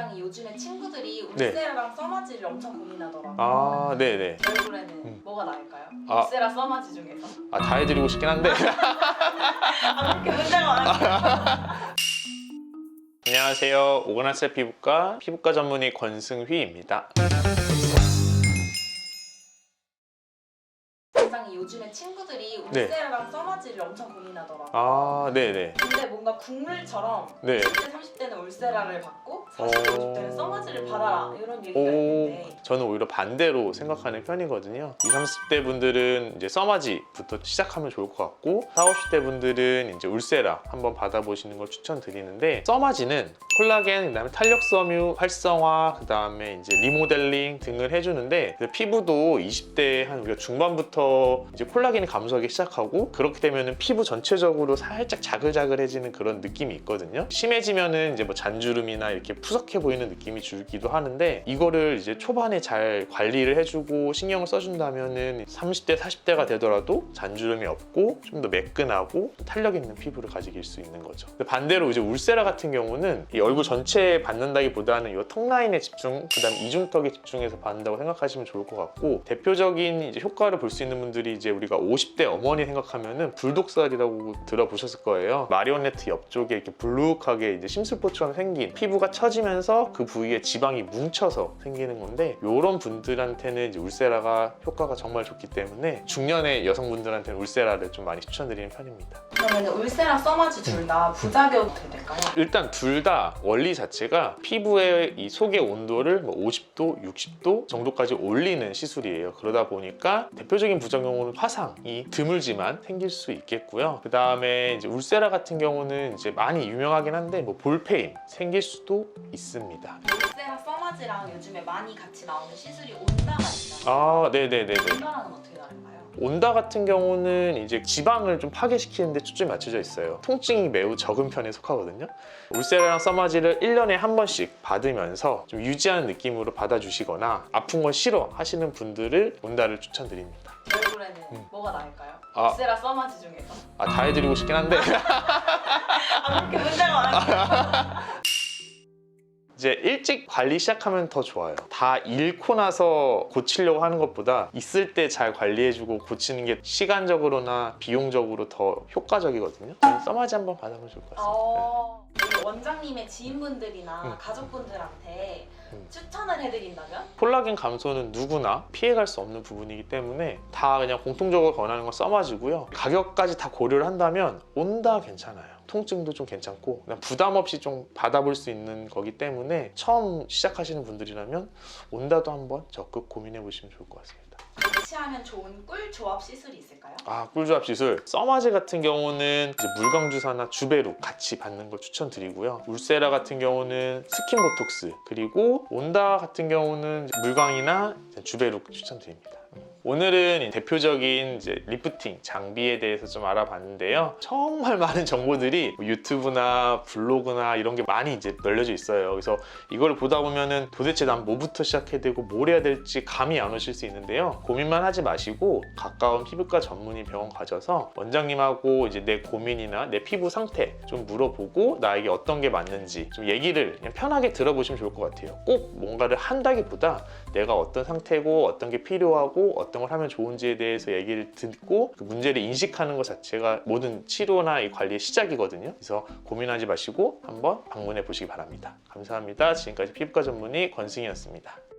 원장이 요즘에 친구들이 네. 울세라랑 써마지를 엄청 고민하더라고요. 아, 네네. 얼굴에는 음. 뭐가 나을까요? 아. 울세라 써마지 중에서. 아, 다 해드리고 싶긴 한데. 아 그렇게 문제가 많아요. 안녕하세요. 오건한셀 피부과 피부과 전문의 권승휘입니다. 친구들이 네. 울세라랑 써마지를 엄청 고민하더라고요. 아, 네네. 근데 뭔가 국물처럼 네. 20대, 30대는 울세라를 받고 40대, 50대는 써마지를 받아라 이런 얘기가 오, 있는데 저는 오히려 반대로 생각하는 편이거든요. 20, 30대 분들은 이제 써마지부터 시작하면 좋을 것 같고 40, 50대 분들은 이제 울세라 한번 받아보시는 걸 추천드리는데 써마지는 콜라겐, 그다음에 탄력 섬유 활성화, 그다음에 이제 리모델링 등을 해주는데 피부도 20대 한 우리가 중반부터 이제 콜 라겐이 감소하기 시작하고 그렇게 되면은 피부 전체적으로 살짝 자글자글해지는 그런 느낌이 있거든요. 심해지면은 이제 뭐 잔주름이나 이렇게 푸석해 보이는 느낌이 줄기도 하는데 이거를 이제 초반에 잘 관리를 해주고 신경을 써준다면은 30대, 40대가 되더라도 잔주름이 없고 좀 더 매끈하고 탄력 있는 피부를 가지길 수 있는 거죠. 반대로 이제 울세라 같은 경우는 이 얼굴 전체에 받는다기보다는 이 턱 라인에 집중, 그다음 이중턱에 집중해서 받는다고 생각하시면 좋을 것 같고 대표적인 이제 효과를 볼 수 있는 분들이 이제 우리 가 50대 어머니 생각하면은 불독살이라고 들어보셨을 거예요. 마리오네트 옆쪽에 이렇게 불룩하게 이제 심술포처럼 생긴 피부가 처지면서 그 부위에 지방이 뭉쳐서 생기는 건데 이런 분들한테는 이제 울세라가 효과가 정말 좋기 때문에 중년의 여성분들한테는 울세라를 좀 많이 추천드리는 편입니다. 그러면 울세라 써마지 둘 다 부작용 될까요? 일단 둘 다 원리 자체가 피부의 이 속의 온도를 뭐 50도, 60도 정도까지 올리는 시술이에요. 그러다 보니까 대표적인 부작용은 화상 이 드물지만 생길 수 있겠고요. 그 다음에 이제 울세라 같은 경우는 이제 많이 유명하긴 한데 뭐 볼페인 생길 수도 있습니다. 울세라 써마지랑 요즘에 많이 같이 나오는 시술이 온다가 있잖아요. 아, 네네네네. 온다랑은 어떻게 다른가요? 온다 같은 경우는 이제 지방을 좀 파괴시키는 데 초점이 맞춰져 있어요. 통증이 매우 적은 편에 속하거든요. 울세라랑 써마지를 1년에 한 번씩 받으면서 좀 유지하는 느낌으로 받아주시거나 아픈 건 싫어 하시는 분들을 온다를 추천드립니다. 얼굴에는 음. 뭐가 나을까요? 아. 울세라 써마지 중에서. 아, 다 해드리고 싶긴 한데 아 그렇게 문제가 많아요. 이제 일찍 관리 시작하면 더 좋아요. 다 잃고 나서 고치려고 하는 것보다 있을 때 잘 관리해주고 고치는 게 시간적으로나 비용적으로 더 효과적이거든요. 써마지 한번 받아보면 좋을 것 같습니다. 어, 우리 원장님의 지인분들이나 음. 가족분들한테 음. 추천을 해드린다면? 콜라겐 감소는 누구나 피해갈 수 없는 부분이기 때문에 다 그냥 공통적으로 권하는 건 써마지고요. 가격까지 다 고려를 한다면 온다 괜찮아요. 통증도 좀 괜찮고 부담 없이 좀 받아볼 수 있는 거기 때문에 처음 시작하시는 분들이라면 온다도 한번 적극 고민해 보시면 좋을 것 같습니다. 같이 하면 좋은 꿀 조합 시술이 있을까요? 아 꿀조합 시술 써마지 같은 경우는 이제 물광 주사나 주베룩 같이 받는 걸 추천드리고요 울세라 같은 경우는 스킨 보톡스 그리고 온다 같은 경우는 물광이나 주베룩 추천드립니다 음. 오늘은 이 대표적인 이제 리프팅 장비에 대해서 좀 알아봤는데요. 정말 많은 정보들이 뭐 유튜브나 블로그나 이런 게 많이 이제 널려져 있어요. 그래서 이걸 보다 보면은 도대체 난 뭐부터 시작해야 되고 뭘 해야 될지 감이 안 오실 수 있는데요. 고민만 하지 마시고 가까운 피부과 전문의 병원 가셔서 원장님하고 이제 내 고민이나 내 피부 상태 좀 물어보고 나에게 어떤 게 맞는지 좀 얘기를 그냥 편하게 들어보시면 좋을 것 같아요. 꼭 뭔가를 한다기보다 내가 어떤 상태고 어떤 게 필요 하고 어떤 걸 하면 좋은지에 대해서 얘기를 듣고 그 문제를 인식하는 것 자체가 모든 치료나 이 관리의 시작이거든요. 그래서 고민하지 마시고 한번 방문해 보시기 바랍니다. 감사합니다. 지금까지 피부과 전문의 권승이었습니다.